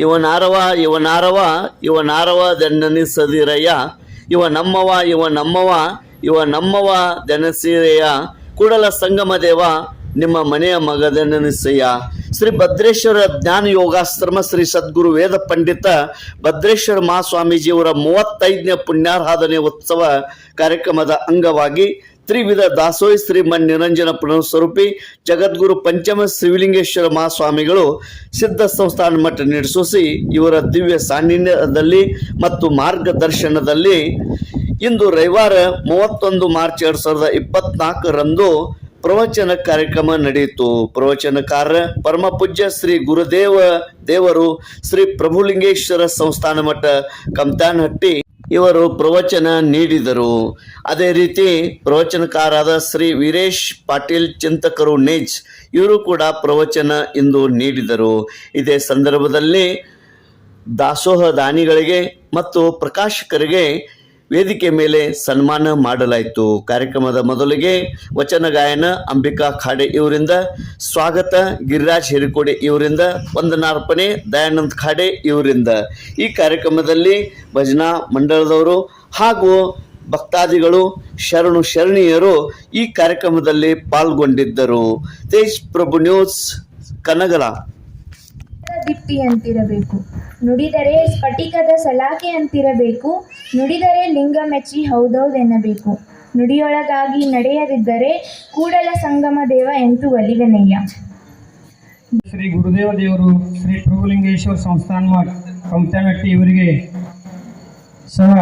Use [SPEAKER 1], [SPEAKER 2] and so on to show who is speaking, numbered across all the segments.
[SPEAKER 1] ಇವನಾರವ ಇವನಾರವ ಇವನಾರವ ದೆನ್ನನಿಸದಿರಯ್ಯ. ಇವ ನಮ್ಮವ ಇವ ನಮ್ಮವ ಇವ ನಮ್ಮವ ದನಸಿರಯ್ಯ. ಕೂಡಲ ಸಂಗಮ ದೇವ, ನಿಮ್ಮ ಮನೆಯ ಮಗದೆನನಿಸಯ್ಯ ಶ್ರೀ ಭದ್ರೇಶ್ವರ ಜ್ಞಾನ ಯೋಗಾಶ್ರಮ ಶ್ರೀ ಸದ್ಗುರು ವೇದ ಪಂಡಿತ ಭದ್ರೇಶ್ವರ ಮಹಾಸ್ವಾಮೀಜಿಯವರ ಮೂವತ್ತೈದನೇ ಪುಣ್ಯಾರಾಧನೆ ಉತ್ಸವ ಕಾರ್ಯಕ್ರಮದ ಅಂಗವಾಗಿ ತ್ರಿವಿಧ ದಾಸೋಹಿ ಶ್ರೀಮನ್ ನಿರಂಜನ ಪುನಃಸ್ವರೂಪಿ ಜಗದ್ಗುರು ಪಂಚಮ ಶ್ರೀಲಿಂಗೇಶ್ವರ ಮಹಾಸ್ವಾಮಿಗಳು ಸಿದ್ಧ ಸಂಸ್ಥಾನ ಮಠ ನಡೆಸೋಸಿ ಇವರ ದಿವ್ಯ ಸಾನ್ನಿಧ್ಯದಲ್ಲಿ ಮತ್ತು ಮಾರ್ಗದರ್ಶನದಲ್ಲಿ ಇಂದು ರವಿವಾರ ಮೂವತ್ತೊಂದು ಮಾರ್ಚ್ ಎರಡು ಸಾವಿರದ ಇಪ್ಪತ್ನಾಲ್ಕರಂದು ಪ್ರವಚನ ಕಾರ್ಯಕ್ರಮ ನಡೆಯಿತು. ಪ್ರವಚನಕಾರ, ಪರಮ ಪೂಜ್ಯ ಶ್ರೀ ಗುರುದೇವ ದೇವರು ಶ್ರೀ ಪ್ರಭುಲಿಂಗೇಶ್ವರ ಸಂಸ್ಥಾನ ಮಠ, ಕಮ್ತಾನಹಟ್ಟಿ ಇವರು ಪ್ರವಚನ ನೀಡಿದರು. ಅದೇ ರೀತಿ ಪ್ರವಚನಕಾರಾದ ಶ್ರೀ ವೀರೇಶ್ ಪಾಟೀಲ್, ಚಿಂತಕರು ನೇಜ್, ಇವರು ಕೂಡ ಪ್ರವಚನ ಇಂದು ನೀಡಿದರು. ಇದೇ ಸಂದರ್ಭದಲ್ಲಿ ದಾಸೋಹ ದಾನಿಗಳಿಗೆ ಮತ್ತು ಪ್ರಕಾಶಕರಿಗೆ ವೇದಿಕೆ ಮೇಲೆ ಸನ್ಮಾನ ಮಾಡಲಾಯಿತು. ಕಾರ್ಯಕ್ರಮದ ಮೊದಲಿಗೆ ವಚನ ಗಾಯನ ಅಂಬಿಕಾ ಖಾಡೆ ಇವರಿಂದ, ಸ್ವಾಗತ ಗಿರಿರಾಜ್ ಹಿರಿಕೋಡೆ ಇವರಿಂದ, ವಂದನಾರ್ಪಣೆ ದಯಾನಂದ್ ಖಾಡೆ ಇವರಿಂದ. ಈ ಕಾರ್ಯಕ್ರಮದಲ್ಲಿ ಭಜನಾ ಮಂಡಳದವರು ಹಾಗೂ ಭಕ್ತಾದಿಗಳು, ಶರಣು ಶರಣೀಯರು ಈ ಕಾರ್ಯಕ್ರಮದಲ್ಲಿ ಪಾಲ್ಗೊಂಡಿದ್ದರು. ತೇಜ್ ಪ್ರಭು ನ್ಯೂಸ್, ಕನಗಲ.
[SPEAKER 2] ದಿಪ್ಪಿಯಂತಿರಬೇಕು ನುಡಿದರೆ ಸ್ಫಟಿಕದ ಸಲಾಕೆಯಂತಿರಬೇಕು ನುಡಿದರೆ ಲಿಂಗ ಮೆಚ್ಚಿ ಹೌದೌದೆನ್ನಬೇಕು. ನುಡಿಯೊಳಗಾಗಿ ನಡೆಯದಿದ್ದರೆ ಕೂಡಲ ಸಂಗಮ ದೇವ ಎಂತು ಒಲಿವೆನಯ್ಯ.
[SPEAKER 3] ಶ್ರೀ ಗುರುದೇವ ದೇವರು ಶ್ರೀ ಪ್ರಭುಲಿಂಗೇಶ್ವರ ಸಂಸ್ಥಾನ ಕಮತನಟ್ಟಿ ಇವರಿಗೆ ಸಹ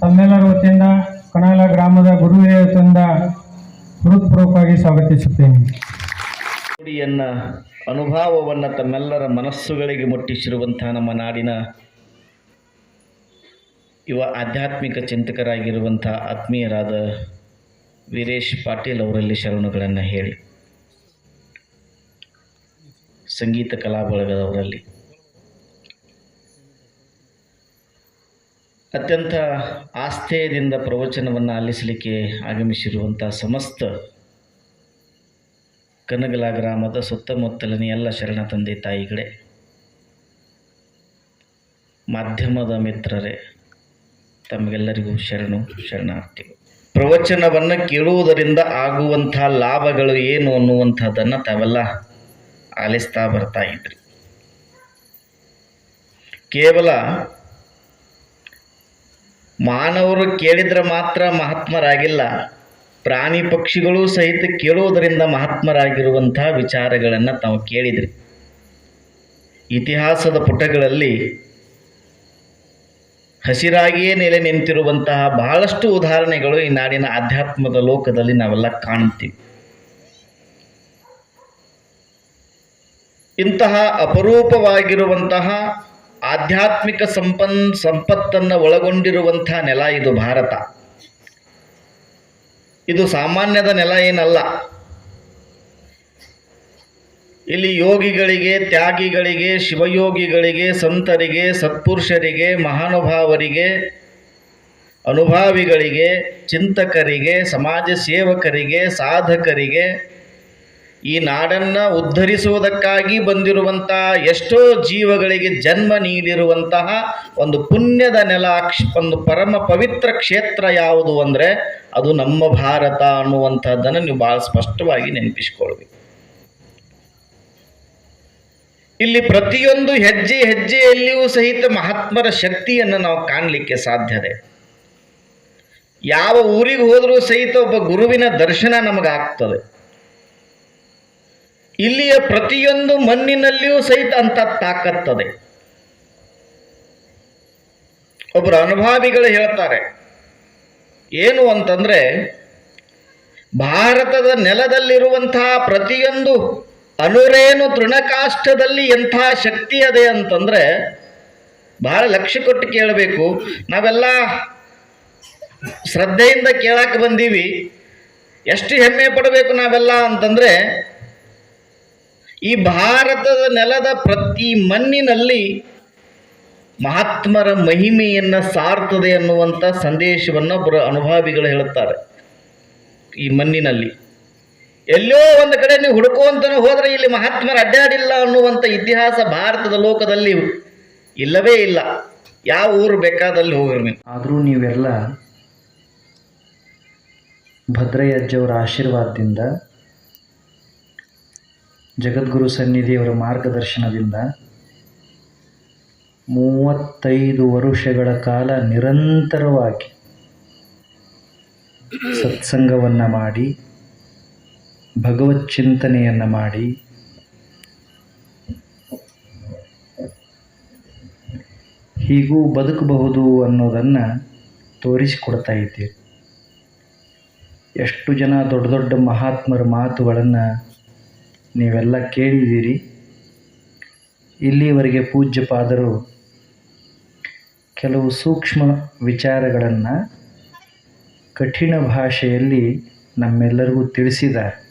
[SPEAKER 3] ತಮ್ಮೆಲ್ಲರ ವತಿಯಿಂದ ಕಣಾಲ ಗ್ರಾಮದ ತಂದ ವತಿಯಿಂದ ಹೃತ್ಪೂರ್ವಕವಾಗಿ ಸ್ವಾಗತಿಸುತ್ತೇನೆ.
[SPEAKER 1] ನುಡಿಯನ್ನ ಅನುಭವವನ್ನು ತಮ್ಮೆಲ್ಲರ ಮನಸ್ಸುಗಳಿಗೆ ಮುಟ್ಟಿಸಿರುವಂತಹ ನಮ್ಮ ನಾಡಿನ ಯುವ ಆಧ್ಯಾತ್ಮಿಕ ಚಿಂತಕರಾಗಿರುವಂಥ ಆತ್ಮೀಯರಾದ ವೀರೇಶ್ ಪಾಟೀಲ್ ಅವರಲ್ಲಿ ಶರಣುಗಳನ್ನು ಹೇಳಿ. ಸಂಗೀತ ಕಲಾ ಬಳಗದವರಲ್ಲಿ ಅತ್ಯಂತ ಆಸ್ಥೇಯದಿಂದ ಪ್ರವಚನವನ್ನು ಆಲಿಸಲಿಕ್ಕೆ ಆಗಮಿಸಿರುವಂಥ ಸಮಸ್ತ ಕನಗಲ ಗ್ರಾಮದ ಸುತ್ತಮುತ್ತಲಿನ ಎಲ್ಲ ಶರಣ ತಂದೆ ತಾಯಿಗಳೇ. ಮಾಧ್ಯಮದ ಮಿತ್ರರೇ, ತಮಗೆಲ್ಲರಿಗೂ ಶರಣು ಶರಣಾರ್ಥಿಗಳು ಪ್ರವಚನವನ್ನು ಕೇಳುವುದರಿಂದ ಆಗುವಂಥ ಲಾಭಗಳು ಏನು ಅನ್ನುವಂಥದ್ದನ್ನು ತಾವೆಲ್ಲ ಆಲಿಸ್ತಾ ಬರ್ತಾ ಇದ್ರಿ. ಕೇವಲ ಮಾನವರು ಕೇಳಿದ್ರೆ ಮಾತ್ರ ಮಹಾತ್ಮರಾಗಿಲ್ಲ ಪ್ರಾಣಿ ಪಕ್ಷಿಗಳು ಸಹಿತ ಕೇಳುವುದರಿಂದ ಮಹಾತ್ಮರಾಗಿರುವಂಥ ವಿಚಾರಗಳನ್ನು ತಾವು ಕೇಳಿದ್ರಿ. ಇತಿಹಾಸದ ಪುಟಗಳಲ್ಲಿ ಹಸಿರಾಗಿಯೇ ನೆಲೆ ನಿಂತಿರುವಂತಹ ಬಹಳಷ್ಟು ಉದಾಹರಣೆಗಳು ಈ ನಾಡಿನ ಆಧ್ಯಾತ್ಮದ ಲೋಕದಲ್ಲಿ ನಾವೆಲ್ಲ ಕಾಣ್ತೀವಿ ಇಂತಹ ಅಪರೂಪವಾಗಿರುವಂತಹ ಆಧ್ಯಾತ್ಮಿಕ ಸಂಪನ್, ಸಂಪತ್ತನ್ನು ಒಳಗೊಂಡಿರುವಂತಹ ನೆಲ ಇದು ಭಾರತ. ಇದು ಸಾಮಾನ್ಯದ ನೆಲ ಏನಲ್ಲ. ಇಲ್ಲಿ ಯೋಗಿಗಳಿಗೆ, ತ್ಯಾಗಿಗಳಿಗೆ, ಶಿವಯೋಗಿಗಳಿಗೆ, ಸಂತರಿಗೆ, ಸತ್ಪುರುಷರಿಗೆ, ಮಹಾನುಭಾವರಿಗೆ, ಅನುಭಾವಿಗಳಿಗೆ, ಚಿಂತಕರಿಗೆ, ಸಮಾಜ ಸೇವಕರಿಗೆ, ಸಾಧಕರಿಗೆ ಈ ನಾಡನ್ನು ಉದ್ಧರಿಸುವುದಕ್ಕಾಗಿ ಬಂದಿರುವಂತಹ ಎಷ್ಟೋ ಜೀವಗಳಿಗೆ ಜನ್ಮ ನೀಡಿರುವಂತಹ ಒಂದು ಪುಣ್ಯದ ನೆಲ ಒಂದು ಪರಮ ಪವಿತ್ರ ಕ್ಷೇತ್ರ ಯಾವುದು ಅಂದರೆ ಅದು ನಮ್ಮ ಭಾರತ ಅನ್ನುವಂಥದ್ದನ್ನು ನೀವು ಭಾಳ ಸ್ಪಷ್ಟವಾಗಿ ನೆನಪಿಸ್ಕೊಳ್ಬೇಕು. ಇಲ್ಲಿ ಪ್ರತಿಯೊಂದು ಹೆಜ್ಜೆ ಹೆಜ್ಜೆಯಲ್ಲಿಯೂ ಸಹಿತ ಮಹಾತ್ಮರ ಶಕ್ತಿಯನ್ನು ನಾವು ಕಾಣಲಿಕ್ಕೆ ಸಾಧ್ಯತೆ ಯಾವ ಊರಿಗೆ ಹೋದರೂ ಸಹಿತ ಒಬ್ಬ ಗುರುವಿನ ದರ್ಶನ ನಮಗಾಗ್ತದೆ ಇಲ್ಲಿಯ ಪ್ರತಿಯೊಂದು ಮಣ್ಣಿನಲ್ಲಿಯೂ ಸಹಿತ ಅಂತ ತಾಕತ್ತದೆ. ಒಬ್ಬರು ಅನುಭಾವಿಗಳು ಹೇಳ್ತಾರೆ ಏನು ಅಂತಂದರೆ ಭಾರತದ ನೆಲದಲ್ಲಿರುವಂತಹ ಪ್ರತಿಯೊಂದು ಅನುರೇನು ತೃಣಕಾಷ್ಠದಲ್ಲಿ ಎಂಥ ಶಕ್ತಿ ಅದೇ ಅಂತಂದರೆ ಬಹಳ ಲಕ್ಷ್ಯ ಕೊಟ್ಟು ಕೇಳಬೇಕು. ನಾವೆಲ್ಲ ಶ್ರದ್ಧೆಯಿಂದ ಕೇಳಕ್ಕೆ ಬಂದೀವಿ. ಎಷ್ಟು ಹೆಮ್ಮೆ ಪಡಬೇಕು ನಾವೆಲ್ಲ ಅಂತಂದರೆ ಈ ಭಾರತದ ನೆಲದ ಪ್ರತಿ ಮಣ್ಣಿನಲ್ಲಿ ಮಹಾತ್ಮರ ಮಹಿಮೆಯನ್ನು ಸಾರ್ತದೆ ಅನ್ನುವಂಥ ಸಂದೇಶವನ್ನು ಒಬ್ಬರು ಅನುಭಾವಿಗಳು ಹೇಳುತ್ತಾರೆ. ಈ ಮಣ್ಣಿನಲ್ಲಿ. ಎಲ್ಲೋ ಒಂದು ಕಡೆ ನೀವು ಹುಡುಕುವಂತನೂ ಹೋದರೆ ಇಲ್ಲಿ ಮಹಾತ್ಮರು ಅಡ್ಡಾಡಿಲ್ಲ ಅನ್ನುವಂಥ ಇತಿಹಾಸ ಭಾರತದ ಲೋಕದಲ್ಲಿ ಇಲ್ಲವೇ ಇಲ್ಲ. ಯಾವ ಊರು ಬೇಕಾದಲ್ಲಿ ಹೋಗಿರಿ ನೀವು
[SPEAKER 4] ಆದರೂ ನೀವೆಲ್ಲ ಭದ್ರಯ್ಯಜ್ಜವರ ಆಶೀರ್ವಾದದಿಂದ, ಜಗದ್ಗುರು ಸನ್ನಿಧಿಯವರ ಮಾರ್ಗದರ್ಶನದಿಂದ ಮೂವತ್ತೈದು ವರುಷಗಳ ಕಾಲ ನಿರಂತರವಾಗಿ ಸತ್ಸಂಗವನ್ನು ಮಾಡಿ, ಭಗವತ್ ಚಿಂತನೆಯನ್ನು ಮಾಡಿ, ಹೀಗೂ ಬದುಕಬಹುದು ಅನ್ನೋದನ್ನು ತೋರಿಸಿಕೊಡ್ತಾ ಇದ್ದೀರಿ ಎಷ್ಟು ಜನ ದೊಡ್ಡ ದೊಡ್ಡ ಮಹಾತ್ಮರ ಮಾತುಗಳನ್ನು ನೀವೆಲ್ಲ ಕೇಳಿದ್ದೀರಿ. ಇಲ್ಲಿಯವರೆಗೆ ಪೂಜ್ಯಪಾದರು ಕೆಲವು ಸೂಕ್ಷ್ಮ ವಿಚಾರಗಳನ್ನು ಕಠಿಣ ಭಾಷೆಯಲ್ಲಿ ನಮ್ಮೆಲ್ಲರಿಗೂ ತಿಳಿಸಿದ್ದಾರೆ.